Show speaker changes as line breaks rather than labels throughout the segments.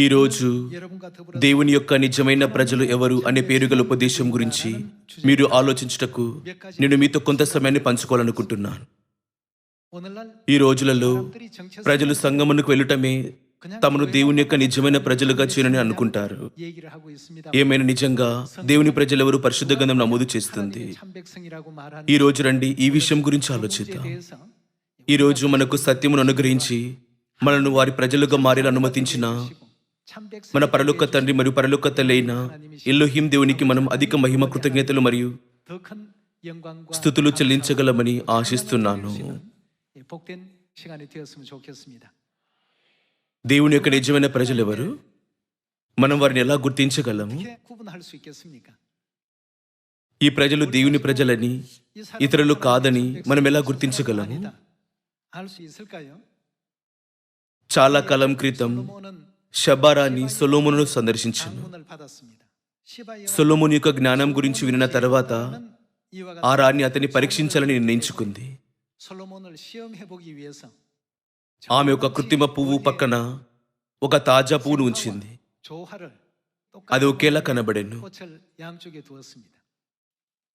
ఈరోజు దేవుని యొక్క నిజమైన ప్రజలు ఎవరు అనే పేరు గల ఉపదేశం గురించి మీరు ఆలోచించటకు నేను మీతో కొంత సమయాన్ని పంచుకోవాలనుకుంటున్నాను. ఈ రోజులలో ప్రజలు సంగమునకు వెళ్ళటమే తమను దేవుని యొక్క నిజమైన ప్రజలుగా చేరని అనుకుంటారు. ఏమైనా నిజంగా దేవుని ప్రజలెవరు పరిశుద్ధ గంధం నమోదు చేస్తుంది? ఈ రోజు రండి ఈ విషయం గురించి ఆలోచిద్దాం. ఈ రోజు మనకు సత్యమును అనుగ్రహించి మనను వారి ప్రజలుగా మారేలా అనుమతించిన మన పరలోక తండ్రి మరియు పరలోక తల్లైన ఎల్లోహిం దేవునికి మనం అధిక మహిమ కృతజ్ఞతలు మరియు స్థుతులు చెల్లించగలమని ఆశిస్తున్నాను. దేవుని యొక్క నిజమైన ప్రజలెవరు? మనం వారిని ఎలా గుర్తించగలము? ఈ ప్రజలు దేవుని ప్రజలని ఇతరులు కాదని మనం ఎలా గుర్తించగలము? చాలా కాలం క్రితం షబారాని సొలోమును సందర్శించాను సొలోముని యొక్క జ్ఞానం గురించి విన్న తర్వాత ఆ రాణి అతన్ని పరీక్షించాలని నిర్ణయించుకుంది. ఆమె ఒక కృత్రిమ పువ్వు పక్కన ఒక తాజా పువ్వును ఉంచింది. అది ఒకేలా కనబడేను.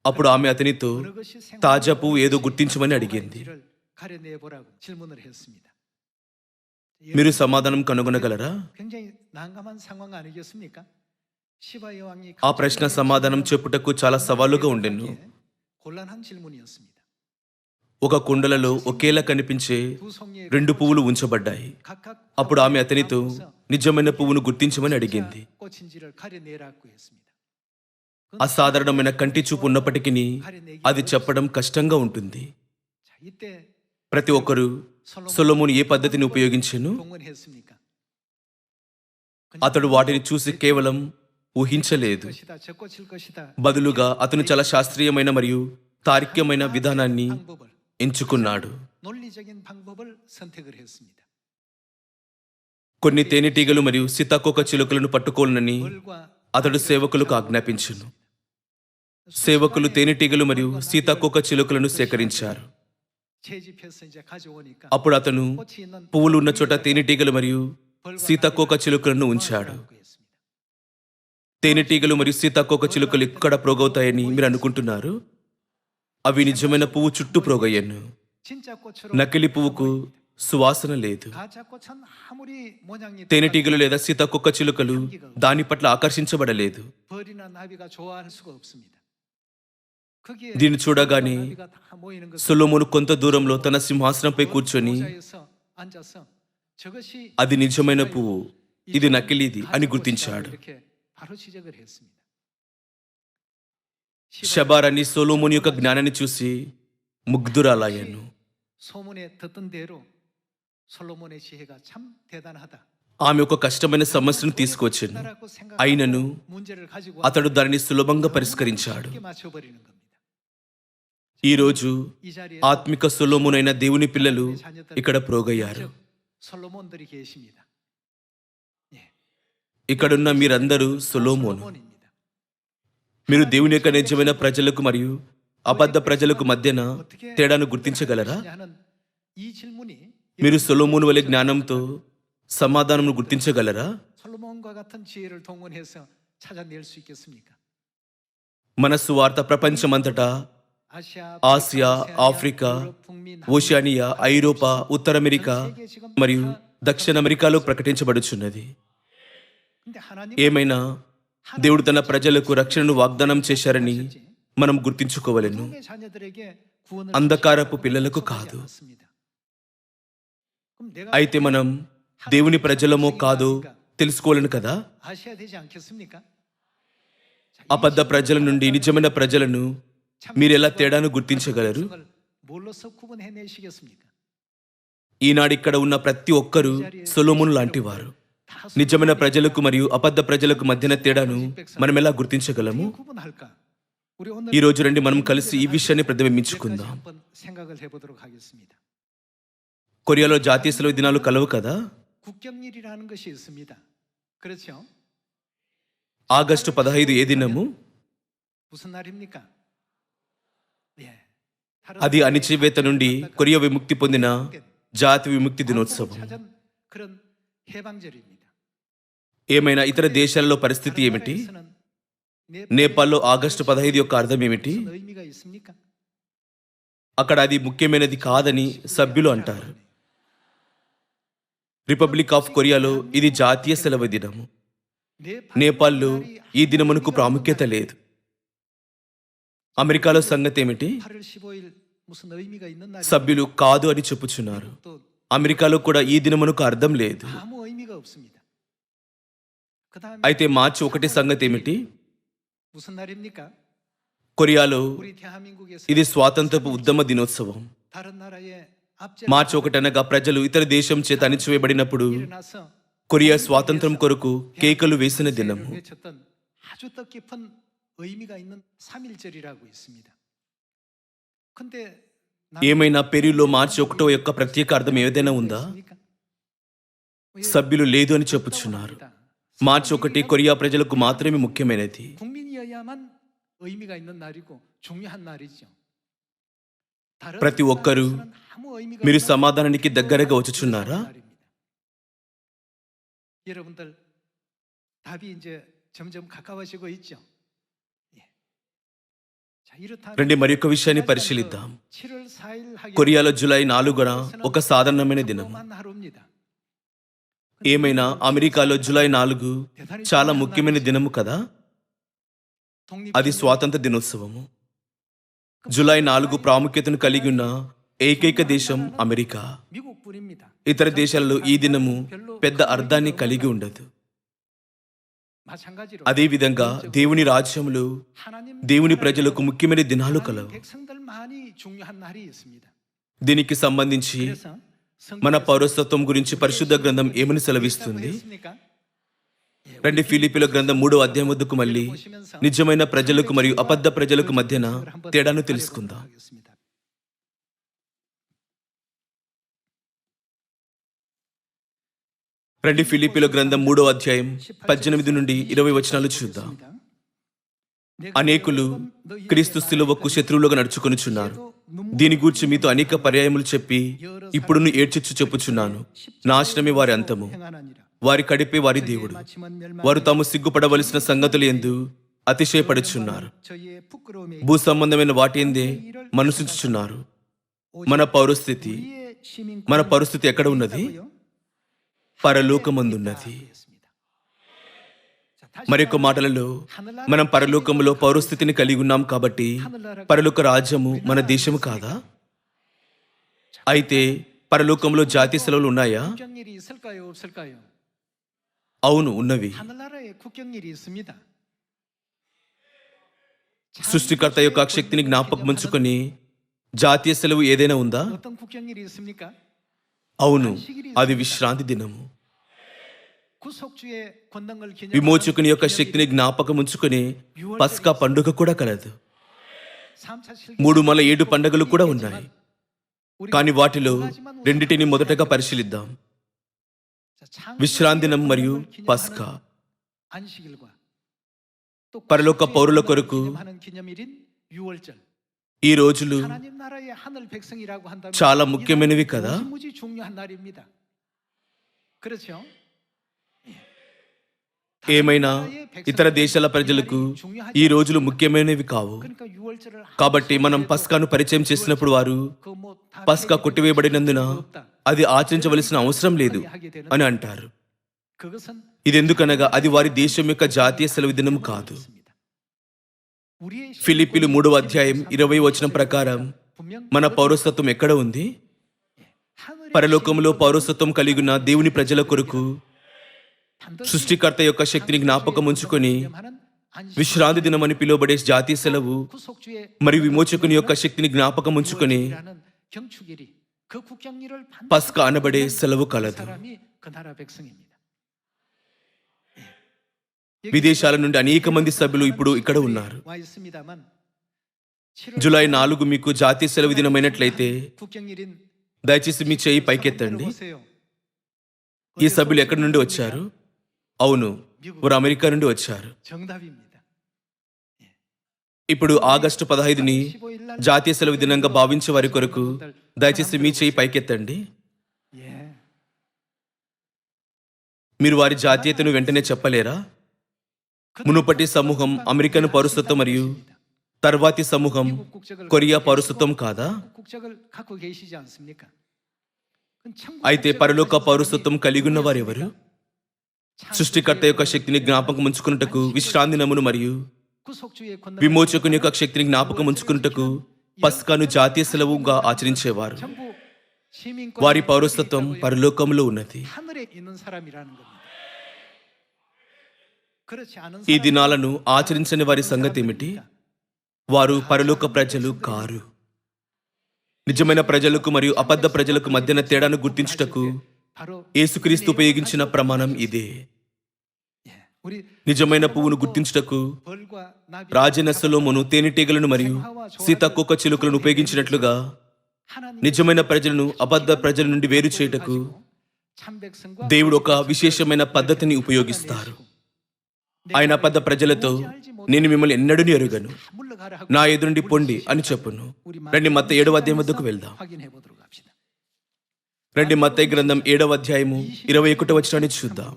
అప్పుడు ఆమె అతనితో తాజా పువ్వు ఏదో గుర్తించమని అడిగింది. మీరు సమాధానం కనుగొనగలరా? ఆ ప్రశ్న సమాధానం చెప్పుటకు చాలా సవాలుగా ఉండెను. ఒక కుండలలో ఒకేలా కనిపించే రెండు పువ్వులు ఉంచబడ్డాయి. అప్పుడు ఆమె అతనితో నిజమైన పువ్వును గుర్తించమని అడిగింది. అసాధారణమైన కంటి చూపు ఉన్నప్పటికీ అది చెప్పడం కష్టంగా ఉంటుంది. ప్రతి ఒక్కరూ సొలోమోను ఏ పద్ధతిని ఉపయోగించాను? అతడు వాటిని చూసి కేవలం ఊహించలేదు. బదులుగా అతను చాలా శాస్త్రీయమైన మరియు తార్క్యమైన విధానాన్ని ఎంచుకున్నాడు. కొన్ని తేనెటీగలు మరియు సీతాకోక చిలుకలను
పట్టుకోనని
అతడు సేవకులకు ఆజ్ఞాపించను. సేవకులు తేనెటీగలు మరియు సీతాకోక చిలుకలను సేకరించారు. అప్పుడు అతను పువ్వులు ఉన్న చోట తేనెటీగలు మరియు సీతాకోక చిలుకలను ఉంచాడు. తేనెటీగలు మరియు సీతాకోక చిలుకలు ఎక్కడ ప్రోగవుతాయని మీరు అనుకుంటున్నారు? అవి నిజమైన పువ్వు చుట్టూ ప్రోగయ్యను. నకిలి పువ్వుకు సువాసన లేదు. తేనెటీగలు లేదా సీతాకోక చిలుకలు దాని పట్ల ఆకర్షించబడలేదు. దీన్ని చూడగానే సులోమును కొంత దూరంలో తన సింహాసనంపై కూర్చొని అది నిజమైన పువ్వు ఇది నకిలీది అని గుర్తించాడు. షబారాని సోలోముని యొక్క జ్ఞానాన్ని చూసి ముగ్ధురాలయ్యాను. ఆమె ఒక కష్టమైన సమస్యను తీసుకొచ్చాను. అయినను అతడు దానిని సులభంగా పరిష్కరించాడు. ఈరోజు ఆత్మిక సొలోమునైన దేవుని పిల్లలు ఇక్కడ ప్రోగయ్యారు. ఇక్కడున్న మీరందరూ సొలోమోను. మీరు దేవుని యొక్క నిజమైన ప్రజలకు మరియు అబద్ధ ప్రజలకు మధ్యన తేడాను గుర్తించగలరా? మీరు సొలోమోను వలె జ్ఞానంతో సమాధానం గుర్తించగలరా? మన సువార్త ప్రపంచమంతటా ఆసియా ఆఫ్రికా ఓషియానియా ఐరోపా ఉత్తర అమెరికా మరియు దక్షిణ అమెరికాలో ప్రకటించబడుచున్నది. ఏమైనా దేవుడు తన ప్రజలకు రక్షణను వాగ్దానం చేశారని మనం గుర్తించుకోవలను. అంధకారపు పిల్లలకు కాదు. అయితే మనం దేవుని ప్రజలమో కాదో తెలుసుకోవాలను కదా? అబద్ధ ప్రజల నుండి నిజమైన ప్రజలను మీరు ఎలా తేడాను గుర్తించగలరు? ఈనాడు ఇక్కడ ఉన్న ప్రతి ఒక్కరూ సొలోమున్ లాంటి
వారు
నిజమైన ప్రజలకు మరియు అబద్ధ ప్రజలకు మధ్యన తేడాను మనం ఎలా గుర్తించగలము? ఈ రోజు రండి మనం కలిసి ఈ విషయాన్ని ప్రతిబింబించుకుందాం. కొరియాలో జాతీయ సెలవు దినాలు కలవు కదా? ఆగస్టు పదహైదు ఏ దినము? అది అణిచివేత నుండి కొరియా విముక్తి పొందిన జాతి విముక్తి దినోత్సవం. ఏమైనా ఇతర దేశాలలో పరిస్థితి ఏమిటి? నేపాల్లో ఆగస్టు పదహైదు యొక్క అర్థం ఏమిటి? అక్కడ అది ముఖ్యమైనది కాదని సభ్యులు అంటారు. రిపబ్లిక్ ఆఫ్ కొరియాలో ఇది జాతీయ సెలవు దినము. నేపాల్లో ఈ దినమునకు ప్రాముఖ్యత లేదు. అమెరికాలో సంగతి ఏమిటి? సభ్యులు కాదు అని చెప్పుచున్నారు. అమెరికాలో కూడా ఈ దినమునకు అర్థం లేదు. అయితే మార్చి ఒకటి సంగతి ఏమిటి? కొరియాలో ఇది స్వాతంత్రపు ఉద్యమ దినోత్సవం. మార్చి ఒకటనగా ప్రజలు ఇతర దేశం చేత అణిచివేయబడినప్పుడు కొరియా స్వాతంత్రం కొరకు కేకలు వేసిన దినము.
의미가 있는 3.1절이라고 있습니다. 근데
ఏమైనా పెరిలో మార్చి ఒకటో యొక్క ప్రత్యేక అర్థం ఏదైనా ఉందా సభ్యులు లేదు అని చెప్పుచున్నారు మార్చి ఒకటి కొరియా ప్రజలకు మాత్రమే ముఖ్యమైనది
국민이어야만 의미가 있는 날이고 중요한 날이죠. 다른
ప్రతి ఒక్కరూ
나라에서는 아무 의미가
మీరు
없는
సమాధానానికి దగ్గరగా వచ్చుచున్నారా
날입니다. 여러분들 답이 이제 점점 가까워지고 있죠.
రండి మరి ఒక విషయాన్ని పరిశీలిద్దాం. కొరియాలో జూలై నాలుగున ఒక సాధారణమైన దినం ఏమైనా అమెరికాలో జూలై నాలుగు చాలా ముఖ్యమైన దినము కదా? అది స్వాతంత్ర దినోత్సవము. జూలై నాలుగు ప్రాముఖ్యతను కలిగి ఉన్న ఏకైక దేశం అమెరికా. ఇతర దేశాలలో ఈ దినము పెద్ద అర్థాన్ని కలిగి ఉండదు. అదేవిధంగా దేవుని రాజ్యములు దేవుని ప్రజలకు ముఖ్యమైన దినాలు కలవు దీనికి సంబంధించి మన పౌరసత్వం గురించి పరిశుద్ధ గ్రంథం ఏమని సెలవిస్తుంది? రెండు ఫిలిపిల గ్రంథం మూడో అధ్యాయం వద్దకు మళ్ళీ నిజమైన ప్రజలకు మరియు అబద్ధ ప్రజలకు మధ్యన తేడాను తెలుసుకుందాం. రండి ఫిలిపిల గ్రంథం మూడో అధ్యాయం పద్దెనిమిది నుండి ఇరవై వచనాలు చూద్దాం. అనేకులు క్రీస్తు శిలువకు శత్రువులుగా నడుచుకొనుచున్నారు. దీని గూర్చి మీతో అనేక పర్యాయములు చెప్పి ఇప్పుడు ఏడ్చిచ్చు చెప్పుచున్నాను. నాశనమే వారి అంతము. వారి కడిపే వారి దేవుడు. వారు తాము సిగ్గుపడవలసిన సంగతులు ఎందు అతిశయపడుచున్నారు. భూ సంబంధమైన వాటి ఎందే మనసుచుచున్నారు మన పౌరస్థితి మన పరిస్థితి ఎక్కడ ఉన్నది? పరలోకమందున్నది. మరొక మాటలలో మనం పరలోకములో పౌరస్థితిని కలిగి ఉన్నాం కాబట్టి పరలోక రాజ్యము మన దేశము కాదా? అయితే పరలోకంలో జాతి సెలవులు ఉన్నాయా? అవును ఉన్నవి. సృష్టికర్త యొక్క శక్తిని జ్ఞాపకం ఉంచుకొని జాతీయ సెలవు ఏదైనా ఉందా? అవును అది విశ్రాంతి దినము. విమోచకుని యొక్క శక్తిని జ్ఞాపకం ఉంచుకుని పస్కా పండుగ కూడా కలదు. మూడు మల ఏడు పండుగలు కూడా ఉన్నాయి. కానీ వాటిలో రెండిటిని మొదటగా పరిశీలిద్దాం. విశ్రాంతినం మరియు పస్కా. పరలోక పౌరుల కొరకు ఈ రోజులు చాలా ముఖ్యమైనవి కదా. ఏమైనా ఇతర దేశాల ప్రజలకు ఈ రోజులు ముఖ్యమైనవి కావు. కాబట్టి మనం పస్కాను పరిచయం చేసినప్పుడు వారు పస్కా కొట్టివేయబడినందున అది ఆచరించవలసిన అవసరం లేదు అని అంటారు. ఇదెందుకనగా అది వారి దేశం యొక్క జాతీయ సెలవు దినం కాదు. ఫిలిపిలు మూడవ అధ్యాయం ఇరవై వచనం ప్రకారం మన పౌరసత్వం ఎక్కడ ఉంది? పరలోకంలో పౌరసత్వం కలిగిన దేవుని ప్రజల కొరకు సృష్టికర్త యొక్క శక్తిని జ్ఞాపకం ఉంచుకొని విశ్రాంతి దినం అని పిలువబడే జాతీయ సెలవు మరియు విమోచకుని యొక్క శక్తిని జ్ఞాపకం ఉంచుకొని పస్క అనబడే సెలవు కలదు. విదేశాల నుండి అనేక మంది సభ్యులు ఇప్పుడు ఇక్కడ ఉన్నారు. జూలై నాలుగు మీకు జాతీయ సెలవు దినమైనట్లయితే దయచేసి మీ చేయి పైకెత్తండి. ఈ సభ్యులు ఎక్కడి నుండి వచ్చారు? అవును వారు అమెరికా నుండి వచ్చారు. ఇప్పుడు ఆగస్టు పదహైదుని జాతీయ సెలవు దినంగా భావించే వారి కొరకు దయచేసి మీ చేయి పైకెత్తండి. మీరు వారి జాతీయతను వెంటనే చెప్పలేరా? మునుపటి సమూహం అమెరికన్ పౌరసత్వం మరియు తర్వాతి సమూహం కొరియా పౌరసత్వం కాదా? అయితే పరలోక పౌరసత్వం కలిగి
ఉన్నవారెవరు
సృష్టికర్త యొక్క శక్తిని జ్ఞాపకం ఉంచుకున్నటకు విశ్రాంతి నమును మరియు విమోచకుని యొక్క శక్తిని జ్ఞాపకం ఉంచుకున్నటకు పస్కాను జాతీయ సెలవుగా ఆచరించేవారు. వారి పౌరస్తత్వం పరలోకంలో ఉన్నది. ఈ దినాలను ఆచరించని వారి సంగతి ఏమిటి? వారు పరలోక ప్రజలు కారు. నిజమైన ప్రజలకు మరియు అబద్ధ ప్రజలకు మధ్యన తేడాను గుర్తించుటకు యేసుక్రీస్తు ఉపయోగించిన ప్రమాణం ఇదే. నిజమైన పువ్వును గుర్తించుటకు రాజనసలోమును తేనెటీగలను మరియు సీతాకోక చిలుకలను ఉపయోగించినట్లుగా నిజమైన ప్రజలను అబద్ధ ప్రజల నుండి వేరు చేయటకు దేవుడు ఒక విశేషమైన పద్ధతిని ఉపయోగిస్తారు. ఆయన అబద్ధ ప్రజలతో నేను మిమ్మల్ని ఎన్నడూ ఎరుగను. నా ఎదురుండి పొండి అని చెప్పును. రండి మత ఏడవ అధ్యాయం వద్దకు వెళ్దాం. రండి మత్తయి గ్రంథం ఏడవ అధ్యాయము ఇరవై ఒకటి వచ్చినాన్ని చూద్దాం.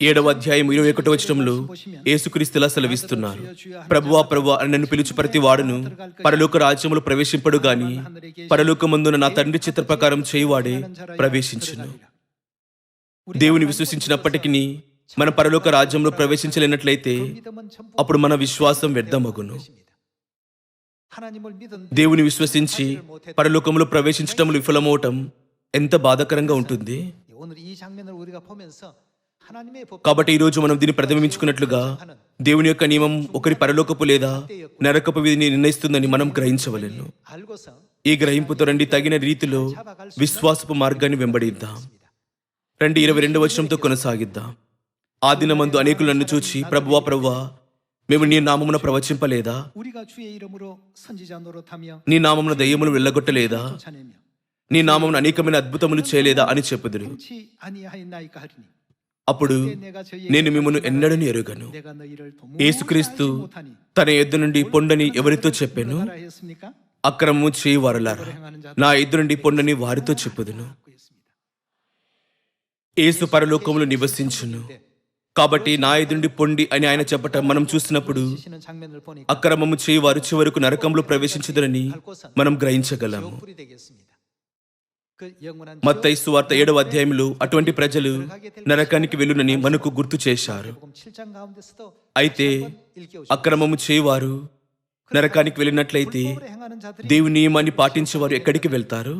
ఏడవ అధ్యాయం ఇరవై ఒకటి వచనంలో ఏసుక్రీస్తులా సెలవిస్తున్నారు. ప్రభువా ప్రభు అని నన్ను పిలుచు ప్రతి వాడును పరలోక రాజ్యములు ప్రవేశింపడు గాని పరలోకమందున నా తండ్రి చిత్ర ప్రకారం చేయువాడే దేవుని విశ్వసించినప్పటికీ మన పరలోక రాజ్యంలో ప్రవేశించలేనట్లయితే అప్పుడు మన విశ్వాసం వ్యర్థమగును. దేవుని విశ్వసించి పరలోకంలో ప్రవేశించటం విఫలమవటం ఎంత బాధాకరంగా ఉంటుంది. కాబట్టి ఈరోజు మనం దీన్ని ప్రతిబింబించుకున్నట్లుగా దేవుని యొక్క నియమం ఒకరి పరలోకపు లేదా నరకపు విధిని నిర్ణయిస్తుందని మనం గ్రహించవలేను. ఈ గ్రహింపుతో రండి తగిన రీతిలో విశ్వాసపు మార్గాన్ని వెంబడిద్దాం. రండి ఇరవై రెండు వచనంతో కొనసాగిద్దాం. ఆ దినమందు అనేకులు నన్ను చూచి ప్రభువా ప్రభువా మేము నీ నామమున ప్రవచింపలేదా? నీ నామమున దయ్యములు వెళ్ళగొట్టలేదా? నీ నామమున అనేకమైన అద్భుతములు చేయలేదా? అని చెప్పుదురు. అప్పుడు నేను మిమ్మల్ని ఎన్నడని ఎరుగను.
ఏసుక్రీస్తు
తన ఎద్దు నుండి పొండని ఎవరితో చెప్పాను? అక్రమము
చేయి వారలారా.
నా ఎద్దు నుండి పొండని వారితో చెప్పుదును. ఏసు పరలోకములు నివసించును. కాబట్టి నా ఎదుండి పొండి అని ఆయన చెప్పటం మనం చూసినప్పుడు అక్రమము చేయవారు చివరకు నరకంలో ప్రవేశించదని మనం
గ్రహించగలం
మత్తయి వార్త ఏడవ అధ్యాయంలో అటువంటి ప్రజలు నరకానికి వెళ్ళునని మనకు గుర్తు చేశారు. అయితే అక్రమము చేయవారు నరకానికి వెళ్ళినట్లయితే దేవుని నియమాన్ని పాటించేవారు ఎక్కడికి వెళ్తారు?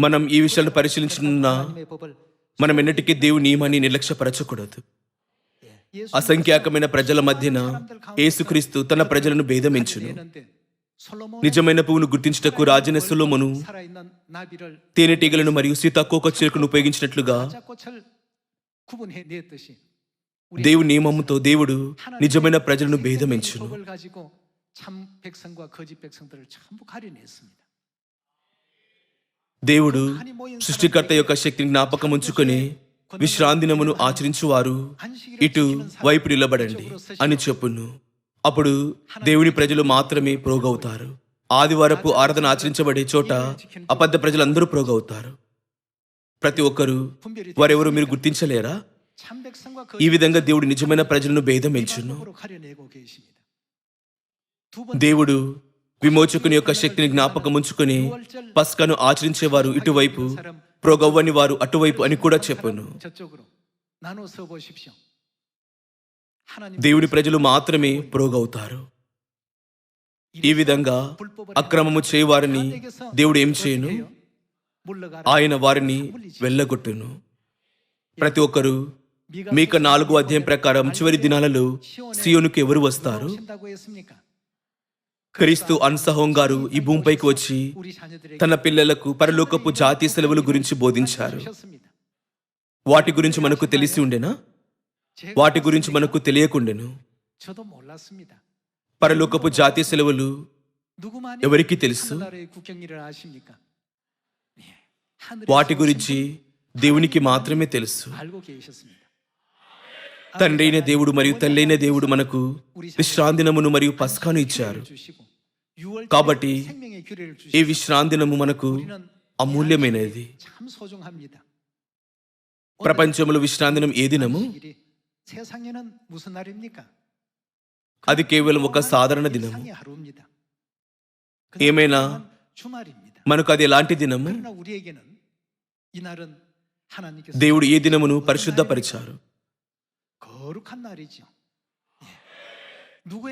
మనం ఈ విషయాలను పరిశీలించిన మనం ఎన్నటికీ దేవు నియమాన్ని నిర్లక్ష్యపరచకూడదు. అసంఖ్యాకమైన ప్రజల మధ్యన యేసుక్రీస్తు తన ప్రజలను భేదమించును. నిజమైన పువ్వును గుర్తించటకు రాజన తేనెటీగలను మరియు సీతాకోక చీరకును ఉపయోగించినట్లుగా దేవు నియమముతో దేవుడు నిజమైన ప్రజలను భేదమించును. దేవుడు సృష్టికర్త యొక్క శక్తిని జ్ఞాపకం ఉంచుకొని విశ్రాంతినమును ఆచరించువారు. ఇటు వైపు నిలబడండి అని చెప్పును. అప్పుడు దేవుని ప్రజలు మాత్రమే ప్రోగవుతారు. ఆదివారపు ఆరాధన ఆచరించబడే చోట అబద్ధ ప్రజలందరూ ప్రోగవుతారు. ప్రతి ఒక్కరూ వారెవరు మీరు గుర్తించలేరా? ఈ విధంగా దేవుడు నిజమైన ప్రజలను
భేదం ఎంచును.
దేవుడు విమోచకుని యొక్క శక్తిని జ్ఞాపకం ఉంచుకుని పస్కను ఆచరించేవారు ఇటువైపు ప్రోగవ్వని వారు అటువైపు అని కూడా చెప్పాను. దేవుని ప్రజలు మాత్రమే ప్రోగవుతారు. ఈ విధంగా అక్రమము చేయవారిని దేవుడు ఏం చేయను? ఆయన వారిని వెళ్ళగొట్టును. ప్రతి ఒక్కరు మీకు నాలుగు అధ్యాయం ప్రకారం చివరి దినాలలో సియోనుకు ఎవరు వస్తారు? క్రీస్తు అన్సహోం గారు ఈ భూమిపైకి వచ్చి తన పిల్లలకు పరలోకపు జాతి సెలవుల గురించి బోధించారు. వాటి గురించి మనకు తెలిసి ఉండేనా? వాటి గురించి మనకు తెలియకుండెను. పరలోకపు జాతి సెలవులు ఎవరికి తెలుసు? వాటి గురించి దేవునికి మాత్రమే తెలుసు. తండ్రైన దేవుడు మరియు తల్లైన దేవుడు మనకు విశ్రాంతినమును మరియు పస్కాను ఇచ్చారు. కాబట్టి ఈ విశ్రాంతి దినము మనకు అమూల్యమైనది ప్రపంచంలో విశ్రాంతి ఏ దినము అది కేవలం ఒక సాధారణ
దినం
ఏమైనా మనకు అది ఎలాంటి దినము దేవుడు ఏ దినమును పరిశుద్ధపరిచారు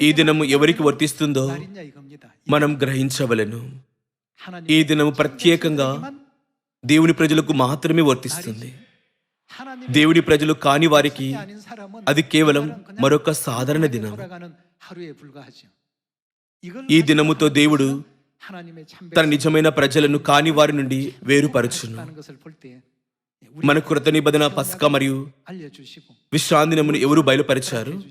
ఈ దినము ఎవరికి వర్తిస్తుందో మనం గ్రహించవలను. ఈ దినము ప్రత్యేకంగా దేవుని ప్రజలకు మాత్రమే వర్తిస్తుంది. దేవుడి ప్రజలు కాని వారికి అది కేవలం మరొక సాధారణ దినం ఈ దినముతో దేవుడు తన నిజమైన ప్రజలను కాని వారి నుండి వేరుపరచును. మన కృత నిబంధన పసక మరియు విశ్రాంతి నమ్మును ఎవరు బయలుపరిచారు?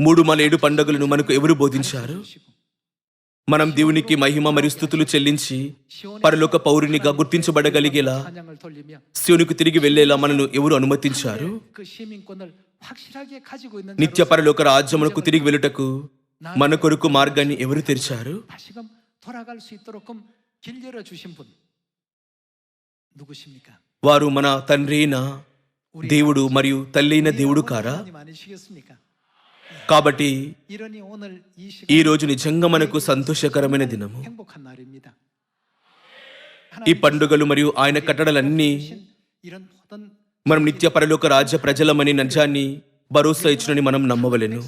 మూడు మలేడు పండుగలను మనకు ఎవరు బోధించారు? మనం దేవునికి మహిమ మరియు స్థుతులు చెల్లించి పరలోక పౌరునిగా గుర్తించబడగలిగేలా శివునికి తిరిగి వెళ్ళేలా మనను ఎవరు అనుమతించారు? నిత్య పరలోక రాజ్యములకు తిరిగి వెళ్ళుటకు మన కొరకు మార్గాన్ని ఎవరు తెరిచారు? వారు మన తండ్రినా దేవుడు మరియు తల్లైన దేవుడు కారా? కాబట్టి ఈరోజు నిజంగా మనకు సంతోషకరమైన దినము. ఈ పండుగలు మరియు ఆయన కట్టడలన్నీ మనం నిత్య పరలోక రాజ్య ప్రజలమని నజాన్ని భరోసా ఇచ్చినని మనం నమ్మవలేను.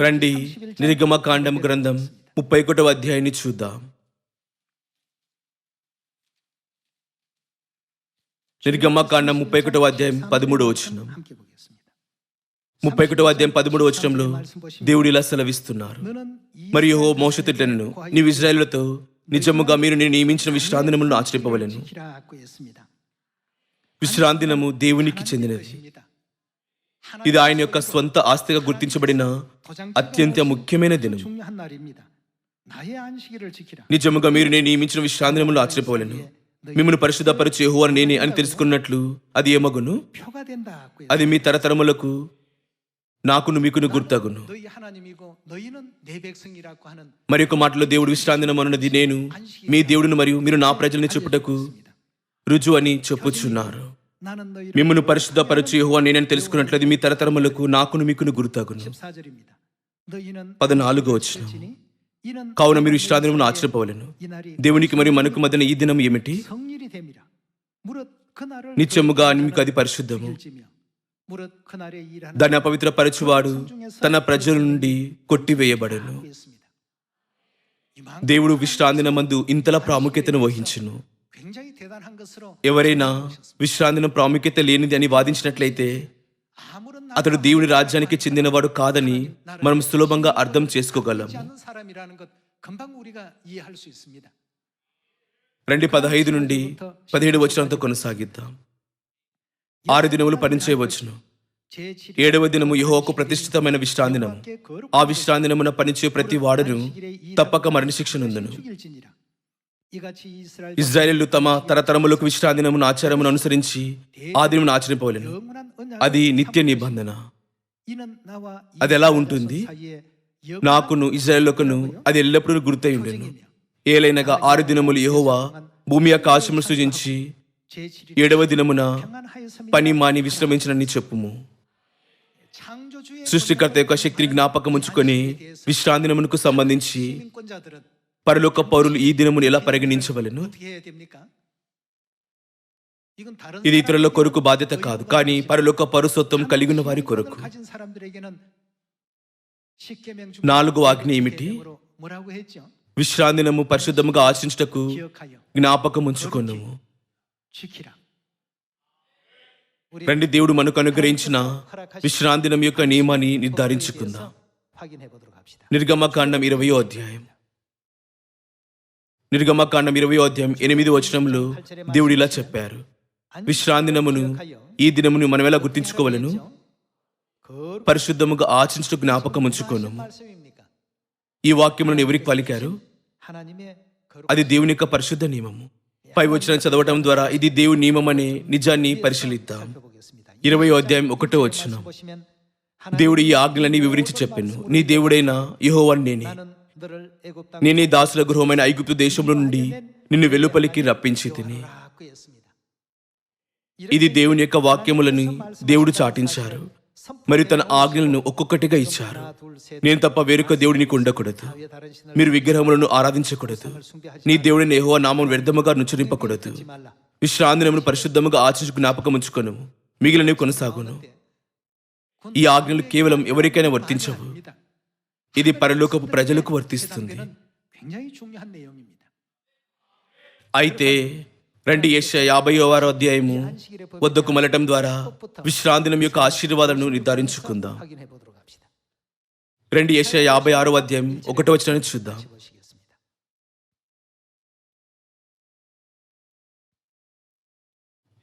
రండి నిర్గమకాండం గ్రంథం ముప్పై ఒకటవ అధ్యాయాన్ని చూద్దాం. నిర్గమ్మకాండం ముప్పై ఒకటో అధ్యాయం
పదమూడు వచ్చిన
ముప్పై ఒకటో అధ్యాయం పదమూడు వచ్చినంలో దేవుడు ఇలా సెలవిస్తున్నారు. మరియు ఓ మోసతిట్టను నీవు విజ్రాయిలతో నిజముగా మీరు నేను నియమించిన విశ్రాంతి దినములను ఆచరింపవలను. విశ్రాంతి దినము దేవునికి చెందినది. ఇది ఆయన యొక్క స్వంత ఆస్తిగా గుర్తించబడిన అత్యంత ముఖ్యమైన దినం నిజముగా మీరు నేను నియమించిన విశ్రాంతి దినములు మిమ్మల్ని పరిశుద్ధపరిచే హోవా నేనే అని తెలుసుకున్నట్లు అది ఏమగును? అది మీ తరతరములకు నాకును మీకును గుర్తగును. మరి ఒక మాటలో దేవుడు విశ్రాంతినం అన్నది నేను మీ దేవుడిని మరియు మీరు నా ప్రజల్ని చెప్పుటకు రుజు అని చెప్పుచున్నారు. మిమ్మల్ని పరిశుద్ధపరచు హువా నేనని తెలుసుకున్నట్లు అది మీ తరతరములకు నాకును మీకును గుర్తగును. పదనాలుగో
వచ్చిన
కావున మీరు
ఇష్టాదినమును ఆశ్చర్యపోవలను
దేవునికి మరియు మనకు మధ్యన ఈ దినం ఏమిటి? నిత్యముగా మీకు అది పరిశుద్ధము.
దాని
అపవిత్ర పరచువాడు తన ప్రజల నుండి కొట్టివేయబడను. దేవుడు విశ్రాంతిన మందు ఇంతలా ప్రాముఖ్యతను వహించును. ఎవరైనా విశ్రాంతిన ప్రాముఖ్యత లేనిది అని వాదించినట్లయితే అతడు దేవుడి రాజ్యానికి చెందినవాడు కాదని మనం సులభంగా అర్థం చేసుకోగలం. రెండు పదహైదు నుండి పదిహేడు వచనంతో కొనసాగిద్దాం. ఆరు దినములు పనిచేయవచ్చును ఏడవ దినము యుహోకు ప్రతిష్ఠితమైన విశ్రాంతినము. ఆ విశ్రాంతినమున పనిచే ప్రతి వాడును తప్పక మరణశిక్ష ఇజ్రాయేలు తమ తరతరములకు విశ్రాంతినమును ఆచారమును అనుసరించి ఆ దినమును
ఆచరిపోలేను
అది నిత్య నిబంధన. అది ఎలా ఉంటుంది? నాకును ఇజ్రాయేల్లోకును అది ఎల్లప్పుడూ గుర్తై ఉండేను. ఏలైనగా ఆరు దినములు యహోవా భూమి
యొక్క ఆశమును సృజించి
ఏడవ దినమున పని మాని విశ్రమించినని చెప్పుము. సృష్టికర్త యొక్క శక్తిని జ్ఞాపకం ఉంచుకొని విశ్రాంతినమునకు సంబంధించి పరలోక పౌరులు ఈ దినమును ఎలా పరిగణించవలను? ఇది ఇతరుల కొరకు బాధ్యత కాదు కానీ పరలోక పరుసత్వం కలిగిన వారి కొరకు. నాలుగు ఆజ్ఞ ఏమిటి? విశ్రాంతినము పరిశుద్ధముగా
ఆశించటకు
జ్ఞాపకం
ఉంచుకున్నాము
రండి దేవుడు మనకు అనుగ్రహించిన విశ్రాంతినం యొక్క నియమాన్ని నిర్ధారించుకుందాం. నిర్గమకాండం ఇరవయో అధ్యాయం. నిర్గమకాండం ఇరవై అధ్యాయం ఎనిమిది వచనంలో దేవుడు ఇలా చెప్పారు. విశ్రాంతి దినమును ఈ దినమును మనం ఎలా గుర్తించుకోవాలను? పరిశుద్ధముగా ఆచించు జ్ఞాపకం ఉంచుకోను. ఈ వాక్యములను ఎవరికి పలికారు? అది దేవుని యొక్క పరిశుద్ధ నియమము. పై వచ్చిన చదవటం ద్వారా ఇది దేవుని నియమం అనే నిజాన్ని పరిశీలిద్దాం. ఇరవై అధ్యాయం ఒకటో వచ్చిన దేవుడు ఈ ఆజ్ఞలని వివరించి చెప్పాను. నీ దేవుడైన యహోవన్ నేనే. నేను దాసుల గృహమైన ఐగుప్తు దేశంలో నుండి నిన్ను వెలుపలికి రప్పించి తిని ఇది దేవుని యొక్క వాక్యములని దేవుడు చాటించారు. మరియు తన ఆజ్ఞలను ఒక్కొక్కటిగా ఇచ్చారు. నేను తప్ప వేరొక దేవుడిని ఉండకూడదు మీరు విగ్రహములను ఆరాధించకూడదు. నీ దేవుడిని ఏహో నామం వ్యర్థముగా
నుంచరింపకూడదు
విశ్రాంతినమును పరిశుద్ధముగా ఆచరించి జ్ఞాపకం ఉంచుకొను. మిగిలినవి కొనసాగును. ఈ ఆజ్ఞలు కేవలం ఎవరికైనా వర్తించవు. ఇది పరలోకపు ప్రజలకు వర్తిస్తుంది. అయితే రెండు ఏష యాభై వారు అధ్యాయము వద్దకు మలటం ద్వారా విశ్రాంతినం యొక్క ఆశీర్వాదాలను నిర్ధారించుకుందాం. రెండు ఏష యాభై ఆరో అధ్యాయం ఒకటి వచ్చిన చూద్దాం.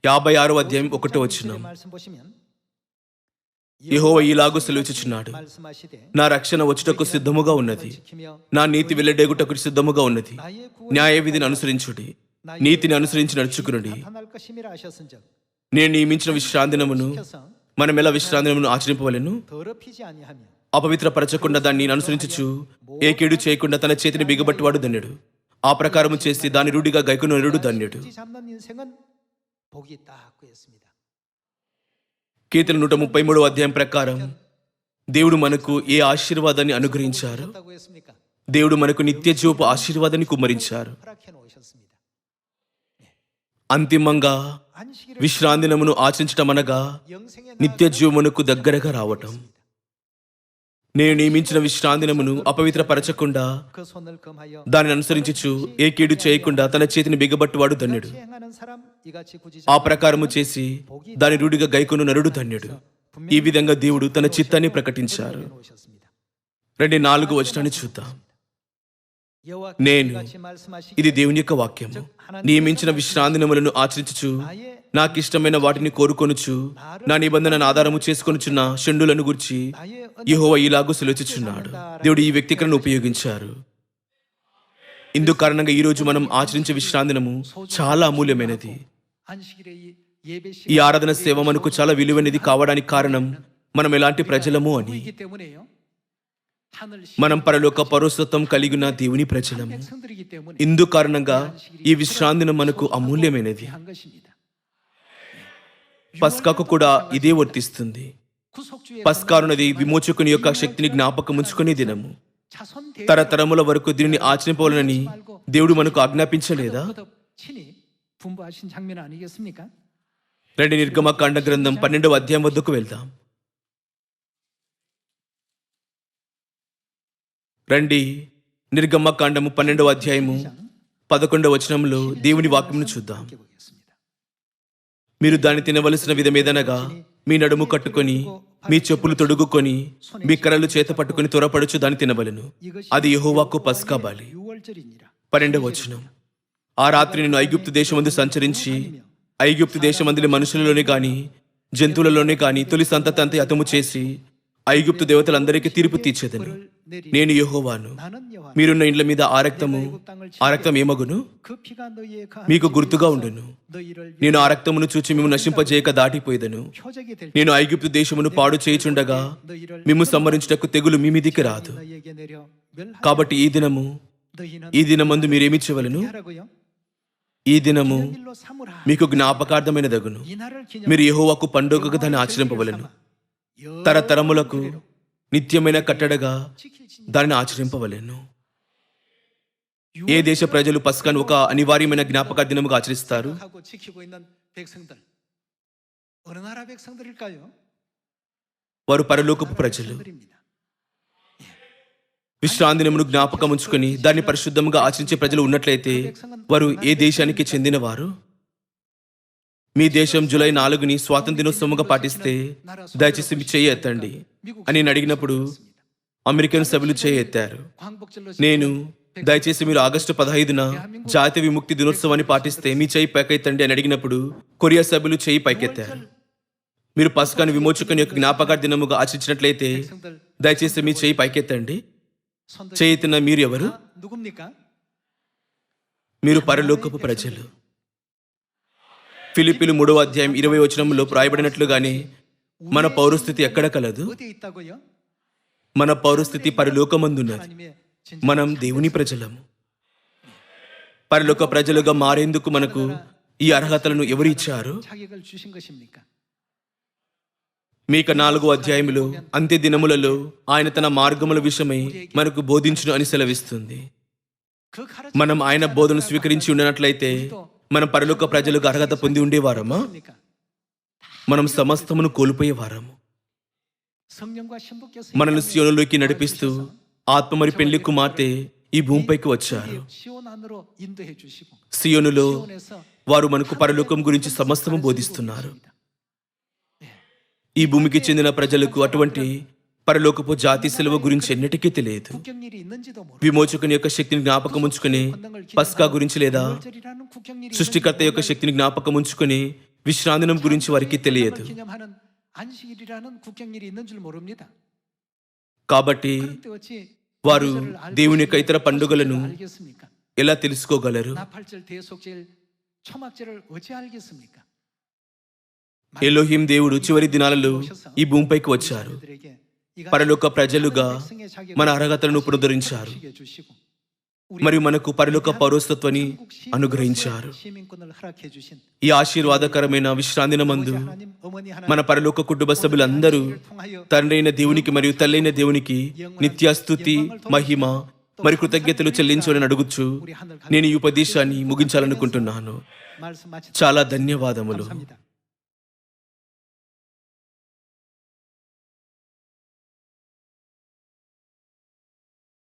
యాభై ఆరో అధ్యాయం ఒకటి వచ్చిన యహోవ
ఇలాగు సెలవిచ్చుచున్నాడు.
నా రక్షణ వచ్చుటకు సిద్ధముగా ఉన్నది. నా నీతి వెళ్ళడేగుటకు సిద్ధముగా ఉన్నది. న్యాయ విధిని అనుసరించుడి. నీతిని అనుసరించి నడుచుకునుడి. నేను నియమించిన విశ్రాంతినమును మనం ఎలా విశ్రాంతినమును ఆచరింపవలను? అపవిత్రపరచకుండా దాన్ని అనుసరించుచు ఏ కేడు చేయకుండా తన చేతిని బిగబట్టువాడు ధన్యుడు. ఆ ప్రకారము చేసి దాని రూఢిగా గైకునరుడు ధన్యుడు. కీర్తన నూట ముప్పై మూడు అధ్యాయం ప్రకారం దేవుడు మనకు ఏ ఆశీర్వాదాన్ని అనుగ్రహించారు? దేవుడు మనకు నిత్య జీవపు ఆశీర్వాదాన్ని కుమ్మరించారు. అంతిమంగా
విశ్రాంతి
నమును ఆచరించటం అనగా నిత్య జీవమునకు దగ్గరగా రావటం. నేను నియమించిన విశ్రాంతినమును అపవిత్రపరచకుండా దానిని అనుసరించచ్చు ఏ కీడు చేయకుండా తన చేతిని బిగబట్టువాడు ధన్యుడు. ఆ ప్రకారము చేసి దాని రూఢిగా గైకును నరుడు ధన్యుడు. ఈ విధంగా దేవుడు తన చిత్తాన్ని ప్రకటించారు. రెండు నాలుగు వచనాన్ని చూద్దాం. నేను ఇది దేవుని యొక్క వాక్యం నియమించిన విశ్రాంతినములను
ఆచరించు నాకు
ఇష్టమైన వాటిని కోరుకొనుచు నా నిబంధనను ఆధారము చేసుకొనుచున్న షండులను గురించి యహోవ ఇలాగూ సెలవుచున్నాడు దేవుడు ఈ వ్యక్తీకరణను ఉపయోగించారు. ఇందు కారణంగా ఈరోజు మనం ఆచరించే విశ్రాంతినము చాలా అమూల్యమైనది. ఈ ఆరాధన సేవ మనకు చాలా విలువైనది కావడానికి కారణం మనం ఎలాంటి ప్రజలము అని. మనం పరలోక పరోసత్వం కలిగిన దేవుని ప్రజలము ఇందు కారణంగా ఈ విశ్రాంతిన మనకు అమూల్యమైనది. పస్కాకు కూడా ఇదే వర్తిస్తుంది. పస్కానున్నది విమోచకుని యొక్క శక్తిని జ్ఞాపకం ఉంచుకునే దినము. తరతరముల వరకు దీనిని ఆచరింపవాలని దేవుడు మనకు ఆజ్ఞాపించలేదా? రెండు నిర్గమ కాండ గ్రంథం పన్నెండవ అధ్యాయం వద్దకు వెళ్దాం. రండి నిర్గమ కాండము పన్నెండవ అధ్యాయము పదకొండవ వచనంలో దేవుని వాక్యమును చూద్దాం. మీరు దాన్ని తినవలసిన విధమేదనగా మీ నడుము కట్టుకొని మీ చెప్పులు తొడుగుకొని మీ కరలు చేత పట్టుకుని త్వరపడుచు దాన్ని తినవలను. అది యహోవాకు
పస్కాబాలి
పన్నెండవ వచనం. ఆ రాత్రి నేను ఐగుప్తు దేశమందు సంచరించి ఐగుప్తు దేశమందుని మనుషులలోనే కానీ జంతువులలోనే కానీ తొలి సంతతి అతము చేసి ఐగుప్తు దేవతలందరికీ తీర్పు తీర్చేదని. నేను యహోవాను. మీరున్న ఇండ్ల మీద ఆ రక్తము ఆ రక్తం ఏమగును మీకు గుర్తుగా ఉండను. నేను ఆ రక్తమును చూచి మేము నశింపజేయక దాటిపోయేదను. నేను ఐగుప్తు దేశమును పాడు చేయుచుండగా మేము సంహరించుటకు తెగులు మీ మీదికి రాదు. కాబట్టి ఈ దినము ఈ దినమందు మీరేమి చేయవలను? ఈ దినము మీకు
జ్ఞాపకార్థమైన దగును
మీరు యహోవాకు పండుగకు దాన్ని ఆచరింపవలను. తరతరములకు నిత్యమైన కట్టడగా దానిని ఆచరింపవలేను. ఏ దేశ ప్రజలు పస్కన్ ఒక అనివార్యమైన జ్ఞాపక దినముగా ఆచరిస్తారు? వారు పరలోకపు ప్రజలు. విశ్రాంతి నిమును జ్ఞాపకం ఉంచుకొని దాన్ని పరిశుద్ధంగా ఆచరించే ప్రజలు ఉన్నట్లయితే వారు ఏ దేశానికి చెందినవారు? మీ దేశం జూలై నాలుగుని స్వాతంత్ర దినోత్సవంగా పాటిస్తే దయచేసి మీ చేయి ఎత్తండి అని నేను అడిగినప్పుడు అమెరికన్ సభ్యులు చేయి ఎత్తారు. నేను దయచేసి మీరు ఆగస్టు పదహైదున జాతీయ విముక్తి దినోత్సవాన్ని పాటిస్తే మీ చేయి పైకెత్తండి అని అడిగినప్పుడు కొరియా సభ్యులు చేయి పైకెత్తారు. మీరు పసుకాని విమోచకుని యొక్క జ్ఞాపకార్థ దినముగా
ఆశించినట్లయితే
దయచేసి మీ చేయి పైకెత్తండి. చేయి ఎత్తిన మీరు ఎవరు? మీరు పరలోకపు ప్రజలు. ఫిలిపిలు మూడవ అధ్యాయం ఇరవై వచనంలో ప్రాయబడినట్లుగానే మన పౌరస్థితి ఎక్కడ కలదు? మన పౌరస్థితి పరిలోకమందున్నది. మనం దేవుని ప్రజలము. పరలోక ప్రజలుగా మారేందుకు మనకు ఈ అర్హతలను ఎవరు ఇచ్చారు? మీకు నాలుగో అధ్యాయములు అంత్య దినములలో ఆయన తన మార్గముల విషయమై మనకు బోధించును అని సెలవిస్తుంది. మనం ఆయన బోధను స్వీకరించి ఉండనట్లయితే మనం పరలోక ప్రజలకు అర్హత పొంది ఉండేవారమా మనం సమస్తమును కోల్పోయేవారము. మనల్ని సియోలోకి నడిపిస్తూ ఆత్మ మరి పెళ్ళి కుమార్తె ఈ భూమిపైకి వచ్చారు. సియోనులో వారు మనకు పరలోకం గురించి సమస్తము బోధిస్తున్నారు. ఈ భూమికి చెందిన ప్రజలకు అటువంటి పరలోకపు జాతి సెలవు గురించి ఎన్నటికీ తెలియదు. విమోచకుని యొక్క శక్తిని జ్ఞాపకం ఉంచుకుని పస్కా గురించి లేదా సృష్టికర్త యొక్క శక్తిని జ్ఞాపకం ఉంచుకుని విశ్రాంతినం గురించి వారికి తెలియదు. కాబట్టి వారు దేవుని యొక్క ఇతర పండుగలను ఎలా తెలుసుకోగలరు? ఎలోహిం దేవుడు చివరి దినాలలో ఈ భూమిపైకి వచ్చారు. పరలోక ప్రజలుగా మన అర్హతలను పునరుద్ధరించారు. మరియు మనకు పరలోక పౌరస్తత్వని అనుగ్రహించారు. ఈ ఆశీర్వాదకరమైన విశ్రాంతిన మందు మన పరలోక కుటుంబ సభ్యులందరూ తండ్రైన దేవునికి మరియు తల్లైన దేవునికి నిత్యాస్తుతి మహిమ మరి కృతజ్ఞతలు చెల్లించమని అడుగుచు. నేను ఈ ఉపదేశాన్ని ముగించాలనుకుంటున్నాను. చాలా ధన్యవాదములు.